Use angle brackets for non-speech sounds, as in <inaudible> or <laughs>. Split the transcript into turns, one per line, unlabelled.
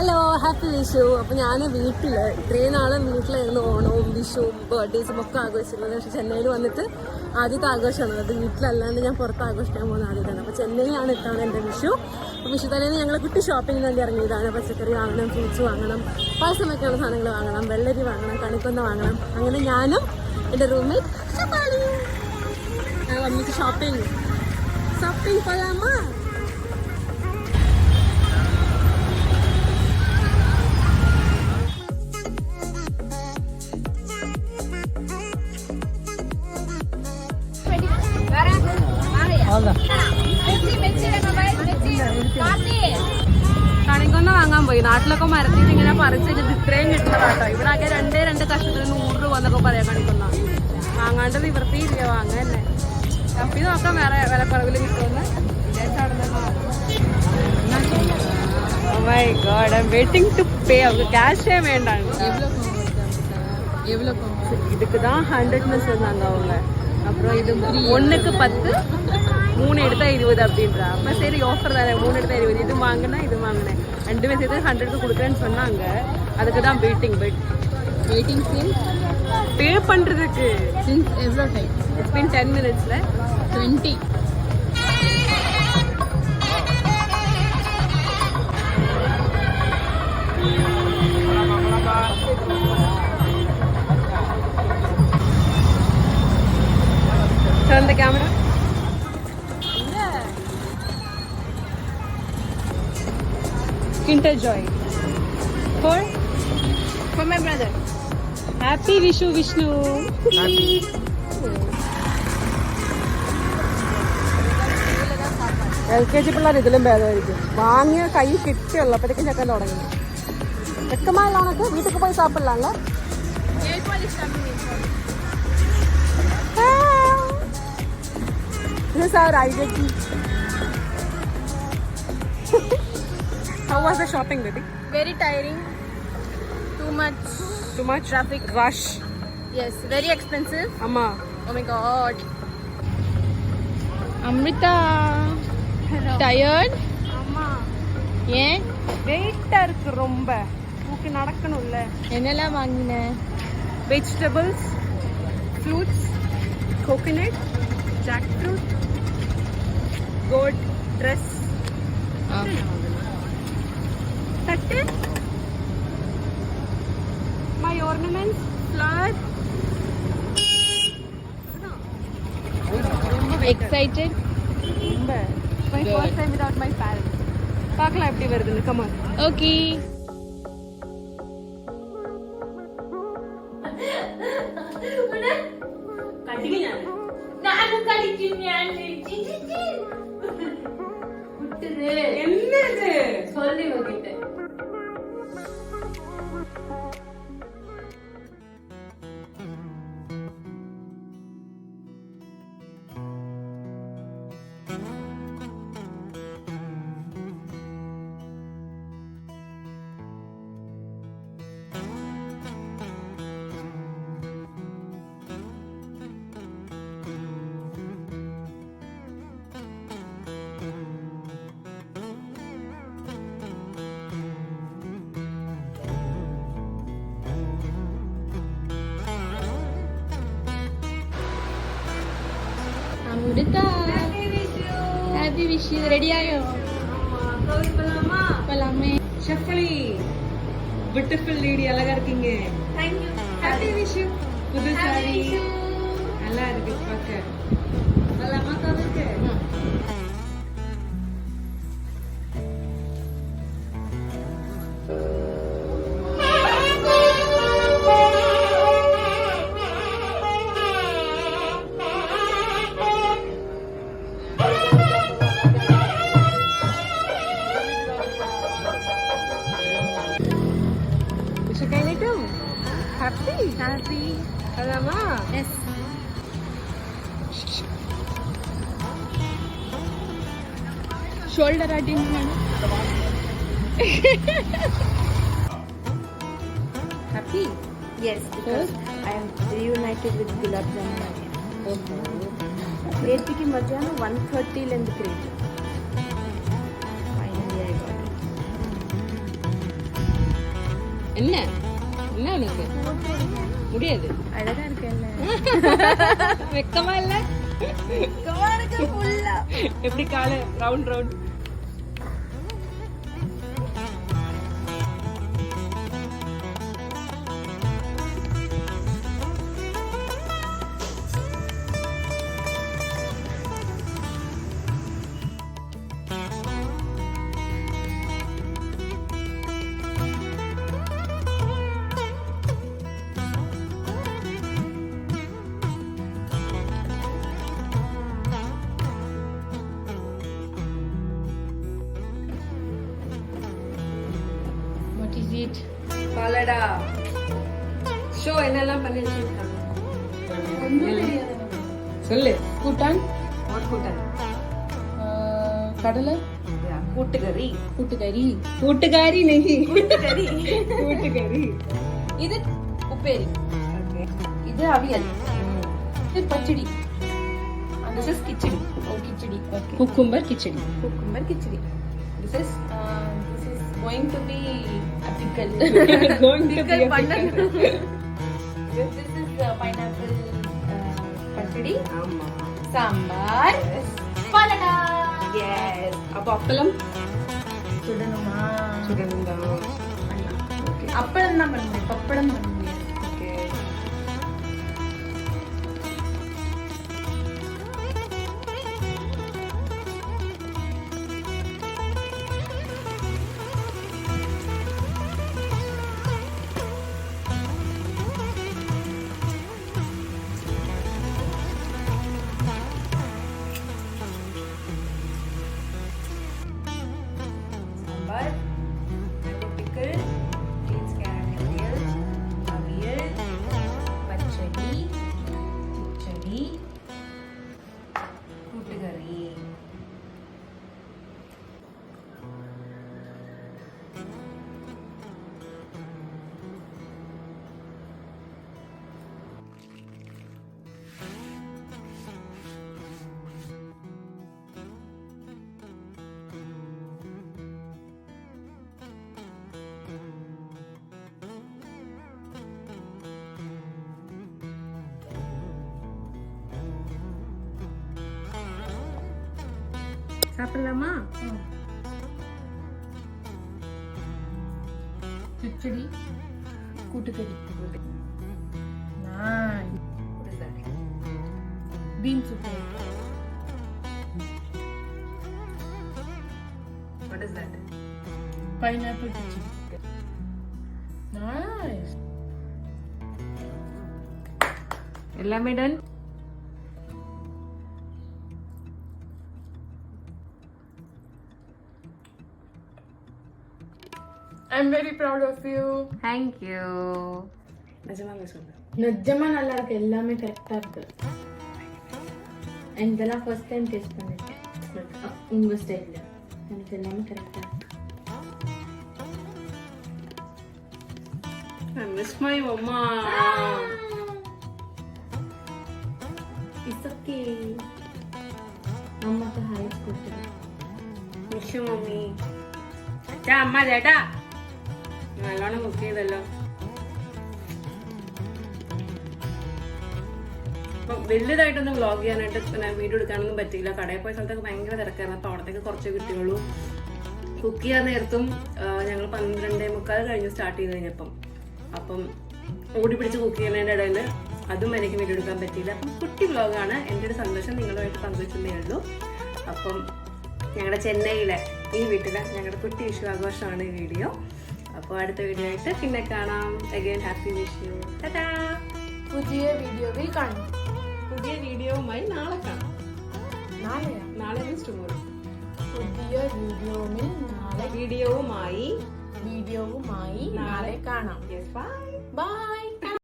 Hello happy Vishu അപ്പൊ ഞാൻ വീട്ടിൽ ഇത്രയും നാളും വീട്ടിലായിരുന്നു ഓണവും വിഷുവും ബർത്ത്ഡേസും ഒക്കെ ആഘോഷിച്ചിരുന്നത്. പക്ഷെ ചെന്നൈയിൽ വന്നിട്ട് ആദ്യത്തെ ആഘോഷമാണ്. അത് വീട്ടിലല്ലാണ്ട് ഞാൻ പുറത്ത് ആഘോഷിക്കാൻ പോകുന്ന ആദ്യത്താണ് അപ്പൊ ചെന്നൈയിലാണ് ഇട്ടാണ് എന്റെ വിഷു. അപ്പൊ വിഷു തലേന്ന് ഞങ്ങൾ കുട്ടി ഷോപ്പിങ്ങിന് വേണ്ടി ഇറങ്ങിയതാണ്. പച്ചക്കറി വാങ്ങണം ഫ്രൂട്ട്സ് വാങ്ങണം പായസം വെക്കാനുള്ള സാധനങ്ങൾ വാങ്ങണം വെള്ളരി വാങ്ങണം കണിക്കൊന്ന വാങ്ങണം. അങ്ങനെ ഞാനും എന്റെ റൂംമേറ്റ് വന്നിട്ട് ഷോപ്പിംഗ് ഷോപ്പിംഗ് പോയാമോ? കണിക്കൊന്ന വാങ്ങാൻ പോയി നാട്ടിലൊക്കെ മരത്തിൽ നിന്ന് ഇങ്ങനെ പറിച്ചിട്ട് ഇത്രയും കിട്ടുന്നതാട്ടോ ഇവിടെ ആകെ രണ്ടേ രണ്ട് കഷ്ടത്തിന് നൂറ് രൂപ എന്നൊക്കെ പറയാം കണിക്കൊന്ന വാങ്ങാണ്ട് നിവൃത്തിയില്ല വാങ്ങന്നെ തപ്പി നോക്കാം വേറെ വിലക്കുറവിൽ കിട്ടുമെന്ന് Oh my god, I'm waiting to pay. அவங்க கேஷே வேண்டாம் இதுக்கு தான் ஹண்ட்ரட்னு சொன்னாங்க அவங்க அப்புறம் இது ஒண்ணுக்கு பத்து மூணு எடுத்தா இருபது அப்படின்றா. அப்ப சரி ஆஃபர் தானே. மூணு எடுத்தா இருபது. இது வாங்கினா இது வாங்கினேன். ரெண்டுமே சேர்த்து ஹண்ட்ரட்க்கு கொடுக்குறேன்னு சொன்னாங்க. அதுக்கு தான் waiting wait
waiting scene
pay பண்றதுக்கு.
சின்ஸ் எவ்வளோ டைம்
பின் டென் மினிட்ஸ்ல
twenty
Turn the camera. Kinder Joy. For
For my brother.
Happy Vishu Vishnu. L K G പിള്ളേർ ഇതിലും ഭേദമായിരിക്കും വാങ്ങിയ കൈ കിട്ടിയുള്ളപ്പോഴത്തേക്കും ചെക്കൻ തുടങ്ങി ചെക്കന്മാരുള്ള ഉണക്ക് വീട്ടിൽ പോയി സാപ്പിടലാണല്ലോ
sir company.
How was the shopping, baby?
Very tiring. Too much.
Too much traffic. Rush.
Yes, very expensive.
Amma.
Oh my god. Amrita. Tired?
அம்மா
ஏன்
வெயிட்டா இருக்கு ரொம்ப தூக்கி நடக்கணும்ல
என்னெல்லாம் வாங்கின
vegetables fruits coconut jackfruit coat dress தட்டு மை ornaments ஃப்ளவர்
எக்ஸைட்டட்
ரொம்ப my
Good.
First time without my parents பார்க்கலாம் எப்படி வருதுன்னு come on
okay Amrita. Happy wish இது ரெடி ஆகும் போலாமே
ஷஃபலி பியூட்டிஃபுல் லேடி அழகா இருக்கீங்க.
தேங்க்யூ
ஹாப்பி விஷ் புது சாரி நல்லா இருக்கு பார்க்க. நல்லா அம்மா Happy?
Happy.
Alama?
Yes. Shoulder attendant.
Happy?
Yes, because yes. I am reunited with Gulab Jamun again. రేపటికి మధ్యాహ్నం వన్ థర్టీ లెందుకు రేట్ ఫైనలీ ఐ గాట్
என்ன என்ன உனக்கு முடியாது.
அழகா இருக்கல்ல <laughs>
வெக்கமா இல்ல? எப்படி கால? ரவுண்ட் ரவுண்ட்
ஈட்
பலடா ஷோ என்னெல்லாம் பண்ணி சொல்லு.
கூட்டான்?
கூட்டான்.
கடலை? கூட்டுக்கறி.
கூட்டுக்கறி. கூட்டுக்காரி
நெகி
கூட்டுக்கறி.
கூட்டுக்கறி. இது
உப்பேரி.
இது அவியல். இது பச்சடி.
This is
kichadi. Oh kichadi.
Cucumber kichadi.
Cucumber kichadi. This is
going to be epical going
to be epical this is pineapple pachadi ஆமா.
சாம்பார்
பலடா எஸ்
அப்ப அப்பளம்? சுடணுமா?
சுடணும்
தான்
அப்பளம் தான் பண்ணுங்க பப்படம் பண்ணுங்க சாப்பிடலாமா khichdi
கூட்டுக்கறி
bean soup
What is that?
Pineapple kitchen.
Nice. எல்லாமே
done I'm very proud of you
thank you
நிஜமாவே சொல்றேன்
நிஜமா நல்லா இருக்கு எல்லாமே கரெக்டா இருக்கு அண்ட் இதெல்லாம் ஃபர்ஸ்ட் டைம் டேஸ்ட் பண்ணிருக்கேன் உங்க ஸ்டைல்ல எனக்கு எல்லாமே கரெக்டா இருக்கு
I miss my mama.
It's okay. Mama ka high school.
Miss you, mommy. Acha, amma, leta. നല്ലോണം കുക്ക് ചെയ്തല്ലോ. അപ്പൊ വലുതായിട്ടൊന്നും വ്ളോഗ് ചെയ്യാനായിട്ട് പിന്നെ വീഡിയോ എടുക്കാനൊന്നും പറ്റില്ല കടയിൽ പോയ സ്ഥലത്തൊക്കെ ഭയങ്കര തിരക്കായിരുന്നു. അപ്പൊ അവിടത്തേക്ക് കുറച്ച് കിട്ടിയുള്ളൂ. കുക്ക് ചെയ്യാൻ നേരത്തും ഞങ്ങൾ പന്ത്രണ്ടേ മുക്കാൽ കഴിഞ്ഞ് സ്റ്റാർട്ട് ചെയ്ത് കഴിഞ്ഞപ്പം. അപ്പം ഓടി പിടിച്ച് കുക്ക് ചെയ്യുന്നതിന്റെ ഇടയിൽ അതും എനിക്ക് വീഡിയോ എടുക്കാൻ പറ്റിയില്ല. അപ്പം കുട്ടി വ്ളോഗാണ് എന്റെ ഒരു സന്തോഷം നിങ്ങളുമായിട്ട് പങ്കുവെച്ചതേ ഉള്ളൂ. അപ്പം ഞങ്ങളുടെ ചെന്നൈയിലെ ഈ വീട്ടിലെ ഞങ്ങളുടെ കുട്ടി വിഷു ആഘോഷമാണ് ഈ വീഡിയോ അപ്പോൾ അടുത്ത വീഡിയോ ആയിട്ട് പിന്നെ കാണാം. അഗൈൻ ഹാപ്പി വിഷു ടാറ്റാ
പുതിയ വീഡിയോയിൽ കാണാം.
പുതിയ വീഡിയോവുമായി നാളെ കാണാം.
നാളെ.
നാളെ മീൻസ് ടുമോറോ
പുതിയ വീഡിയോയിൽ നാളെ.
വീഡിയോവുമായി
വീഡിയോവുമായി നാളെ കാണാം.
Bye
bye